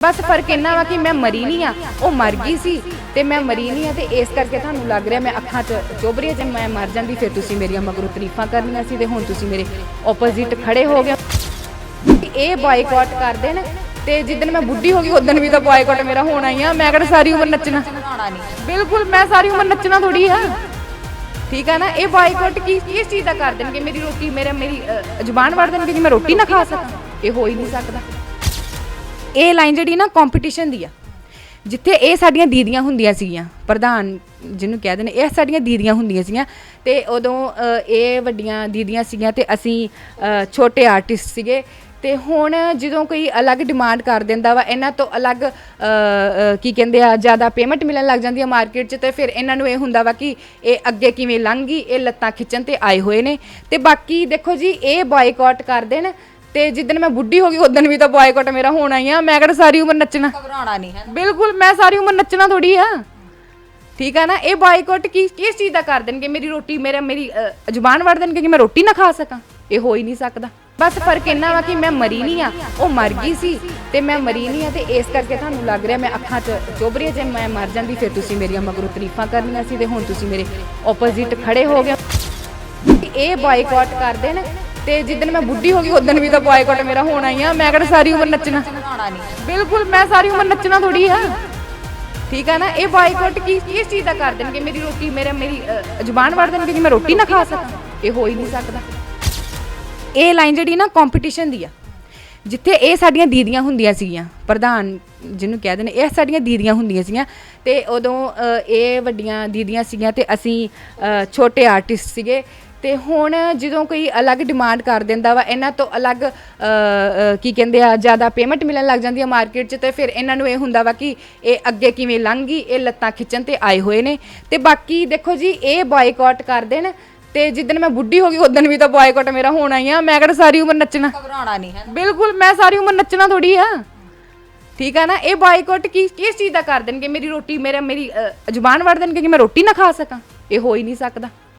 ਬਸ ਫ਼ਰਕ ਇੰਨਾ ਵਾ ਕਿ ਮੈਂ ਮਰੀ ਨਹੀਂ ਆ ਉਹ ਮਰ ਗਈ ਸੀ ਤੇ ਮੈਂ ਮਰੀ ਨਹੀਂ ਆ ਤੇ ਇਸ ਕਰਕੇ ਤੁਹਾਨੂੰ ਲੱਗ ਰਿਹਾ ਮੈਂ ਅੱਖਾਂ 'ਚ ਚੁੱਭ ਰਹੀ ਜੇ ਮੈਂ ਮਰ ਜਾਂਦੀ ਫਿਰ ਤੁਸੀਂ ਮੇਰੀਆਂ ਮਗਰੋਂ ਤਾਰੀਫਾਂ ਕਰਨੀਆਂ ਸੀ ਤੇ ਹੁਣ ਤੁਸੀਂ ਮੇਰੇ ਆਪੋਜ਼ਿਟ ਖੜੇ ਹੋ ਗਏ ਇਹ ਬਾਈਕਾਟ ਕਰਦੇ ਨੇ ਤੇ ਜਿੱਦਣ ਮੈਂ ਬੁੱਢੀ ਹੋ ਗਈ ਉਦੋਂ ਵੀ ਤਾਂ ਬਾਈਕਾਟ ਮੇਰਾ ਹੋਣਾ ਹੀ ਆ। ਮੈਂ ਕਿਹੜਾ ਸਾਰੀ ਉਮਰ ਨੱਚਣਾ? ਬਿਲਕੁਲ ਮੈਂ ਸਾਰੀ ਉਮਰ ਨੱਚਣਾ ਥੋੜੀ ਆ। ਠੀਕ ਆ ਨਾ? ਇਹ ਬਾਈਕਾਟ ਕੀ ਕਿਸ ਚੀਜ਼ ਦਾ ਕਰ ਦੇਣਗੇ? ਮੇਰੀ ਰੋਟੀ ਮੇਰਾ ਮੇਰੀ ਅ, ਜ਼ੁਬਾਨ ਵੜ ਦੇਣਗੇ ਕਿ ਮੈਂ ਰੋਟੀ ਨਾ ਖਾ ਸਕਾਂ? ਇਹ ਹੋ ਹੀ ਨਹੀਂ ਸਕਦਾ। ਇਹ ਲਾਈਨ ਜਿਹੜੀ ਨਾ ਕੰਪੀਟੀਸ਼ਨ ਦੀ ਆ। ਜਿੱਥੇ ਇਹ ਸਾਡੀਆਂ ਦੀਦੀਆਂ ਹੁੰਦੀਆਂ ਸੀਗੀਆਂ ਪ੍ਰਧਾਨ ਜਿਹਨੂੰ ਕਹਿੰਦੇ ਨੇ ਇਹ ਸਾਡੀਆਂ ਦੀਦੀਆਂ ਹੁੰਦੀਆਂ ਸੀਗੀਆਂ ਤੇ ਉਦੋਂ ਅ, ਇਹ ਵੱਡੀਆਂ ਦੀਦੀਆਂ ਸੀਗੀਆਂ ਤੇ ਅਸੀਂ ਅ, ਛੋਟੇ ਆਰਟਿਸਟ ਸੀਗੇ ਤੇ ਹੁਣ ਜਦੋਂ ਕੋਈ ਅਲੱਗ ਡਿਮਾਂਡ ਕਰ ਦਿੰਦਾ ਵਾ ਇਹਨਾਂ ਤੋਂ ਅਲੱਗ ਅ, ਅ, ਕੀ ਕਹਿੰਦੇ ਆ ਜ਼ਿਆਦਾ ਪੇਮੈਂਟ ਮਿਲਣ ਲੱਗ ਜਾਂਦੀ ਆ ਮਾਰਕੀਟ 'ਚ ਤੇ ਫਿਰ ਇਹਨਾਂ ਨੂੰ ਇਹ ਹੁੰਦਾ ਵਾ ਕਿ ਇਹ ਅੱਗੇ ਕਿਵੇਂ ਲੰਘ ਗਈ ਇਹ ਲੱਤਾਂ ਖਿੱਚਣ ਤੇ ਆਏ ਹੋਏ ਨੇ। ਤੇ ਬਾਕੀ ਦੇਖੋ ਜੀ ਇਹ ਬਾਈਕਾਟ ਕਰ ਦੇਣ ਤੇ ਜਿੱਦਣ ਮੈਂ ਬੁੱਢੀ ਹੋ ਗਈ ਉਦੋਂ ਵੀ ਤਾਂ ਬਾਈਕਾਟ ਮੇਰਾ ਹੋਣਾ ਹੀ ਆ। ਮੈਂ ਕਿਹੜਾ ਸਾਰੀ ਉਮਰ ਨੱਚਣਾ? ਘਬਰਾਉਣਾ ਨਹੀਂ ਹੈ ਬਿਲਕੁਲ ਮੈਂ ਸਾਰੀ ਉਮਰ ਨੱਚਣਾ ਥੋੜੀ ਆ। ਠੀਕ ਆ ਨਾ? ਇਹ ਬਾਈਕਾਟ ਕੀ ਕਿਸ ਚੀਜ਼ ਦਾ ਕਰ ਦੇਣਗੇ? ਮੇਰੀ ਰੋਟੀ ਮੇਰੇ ਮੇਰੀ ਅ, ਜ਼ੁਬਾਨ ਵੜ ਦੇਣਗੇ ਕਿ ਮੈਂ ਰੋਟੀ ਨਾ ਖਾ ਸਕਾਂ? ਇਹ ਹੋ ਹੀ ਨਹੀਂ ਸਕਦਾ। ਬਸ ਫ਼ਰਕ ਇੰਨਾ ਵਾ ਕਿ ਮੈਂ ਮਰੀ ਨਹੀਂ ਆ। ਉਹ ਮਰ ਗਈ ਸੀ ਤੇ ਮੈਂ ਮਰੀ ਨਹੀਂ ਆ ਤੇ ਇਸ ਕਰਕੇ ਤੁਹਾਨੂੰ ਲੱਗ ਰਿਹਾ ਮੈਂ ਅੱਖਾਂ 'ਚ ਚੁੱਭ ਰਹੀ ਆ। ਜੇ ਮੈਂ ਮਰ ਜਾਂਦੀ ਫਿਰ ਤੁਸੀਂ ਮੇਰੀਆਂ ਮਗਰੋਂ ਤਾਰੀਫਾਂ ਕਰਨੀਆਂ ਸੀ ਤੇ ਹੁਣ ਤੁਸੀਂ ਮੇਰੇ ਆਪੋਜ਼ਿਟ ਖੜੇ ਹੋ ਗਏ ਇਹ ਬਾਈਕਾਟ ਕਰਦੇ ਨੇ। ਤੇ ਜਿੱਦਣ ਮੈਂ ਬੁੱਢੀ ਹੋ ਗਈ ਉਦੋਂ ਵੀ ਤਾਂ ਬਾਈਕਾਟ ਮੇਰਾ ਹੋਣਾ ਹੀ ਆ। ਮੈਂ ਕਿਹੜਾ ਸਾਰੀ ਉਮਰ ਨੱਚਣਾ? ਬਿਲਕੁਲ ਮੈਂ ਸਾਰੀ ਉਮਰ ਨੱਚਣਾ ਥੋੜੀ ਆ। ਠੀਕ ਆ ਨਾ? ਇਹ ਬਾਈਕਾਟ ਕੀ ਕਿਸ ਚੀਜ਼ ਦਾ ਕਰ ਦੇਣਗੇ? ਮੇਰੀ ਰੋਟੀ ਮੇਰੇ ਮੇਰੀ ਜ਼ੁਬਾਨ ਵੜ ਦੇਣਗੇ ਕਿ ਮੈਂ ਰੋਟੀ ਨਾ ਖਾ ਸਕਾਂ? ਇਹ ਹੋ ਹੀ ਨਹੀਂ ਸਕਦਾ। ਇਹ ਲਾਈਨ ਜਿਹੜੀ ਨਾ ਕੰਪੀਟੀਸ਼ਨ ਦੀ ਆ। ਜਿੱਥੇ ਇਹ ਸਾਡੀਆਂ ਦੀਦੀਆਂ ਹੁੰਦੀਆਂ ਸੀਗੀਆਂ ਪ੍ਰਧਾਨ ਜਿਹਨੂੰ ਕਹਿੰਦੇ ਨੇ ਇਹ ਸਾਡੀਆਂ ਦੀਦੀਆਂ ਹੁੰਦੀਆਂ ਸੀਗੀਆਂ ਤੇ ਉਦੋਂ ਇਹ ਵੱਡੀਆਂ ਦੀਦੀਆਂ ਸੀਗੀਆਂ ਤੇ ਅਸੀਂ ਛੋਟੇ ਆਰਟਿਸਟ ਸੀਗੇ। ਤੇ ਹੁਣ ਜਦੋਂ ਕੋਈ ਅਲੱਗ ਡਿਮਾਂਡ ਕਰ ਦਿੰਦਾ ਵਾ ਇਹਨਾਂ ਤੋਂ ਅਲੱਗ ਕੀ ਕਹਿੰਦੇ ਆ ਜ਼ਿਆਦਾ ਪੇਮੈਂਟ ਮਿਲਣ ਲੱਗ ਜਾਂਦੀ ਆ ਮਾਰਕੀਟ 'ਚ ਤੇ ਫਿਰ ਇਹਨਾਂ ਨੂੰ ਇਹ ਹੁੰਦਾ ਵਾ ਕਿ ਇਹ ਅੱਗੇ ਕਿਵੇਂ ਲੰਘ ਗਈ ਇਹ ਲੱਤਾਂ ਖਿੱਚਣ ਤੇ ਆਏ ਹੋਏ ਨੇ। ਤੇ ਬਾਕੀ ਦੇਖੋ ਜੀ ਇਹ ਬਾਈਕਾਟ ਕਰਦੇ ਨੇ ਤੇ ਜਿੱਦਣ ਮੈਂ ਬੁੱਢੀ ਹੋ ਗਈ ਉਦੋਂ ਵੀ ਤਾਂ ਬਾਈਕਾਟ ਮੇਰਾ ਹੋਣਾ ਹੀ ਆ। ਮੈਂ ਕਿਹੜਾ ਸਾਰੀ ਉਮਰ ਨੱਚਣਾ? ਘਬਰਾਉਣਾ ਨਹੀਂ ਹੈ ਬਿਲਕੁਲ ਮੈਂ ਸਾਰੀ ਉਮਰ ਨੱਚਣਾ ਥੋੜੀ ਆ। ਠੀਕ ਆ ਨਾ? ਇਹ ਬਾਈਕਾਟ ਕੀ ਕਿਸ ਚੀਜ਼ ਦਾ ਕਰ ਦੇਣਗੇ? ਮੇਰੀ ਰੋਟੀ ਮੇਰੇ ਮੇਰੀ ਜ਼ੁਬਾਨ ਵੜ ਦੇਣਗੇ ਕਿ ਮੈਂ ਰੋਟੀ ਨਾ ਖਾ ਸਕਾਂ? ਇਹ ਹੋ ਹੀ ਨਹੀਂ ਸਕਦਾ।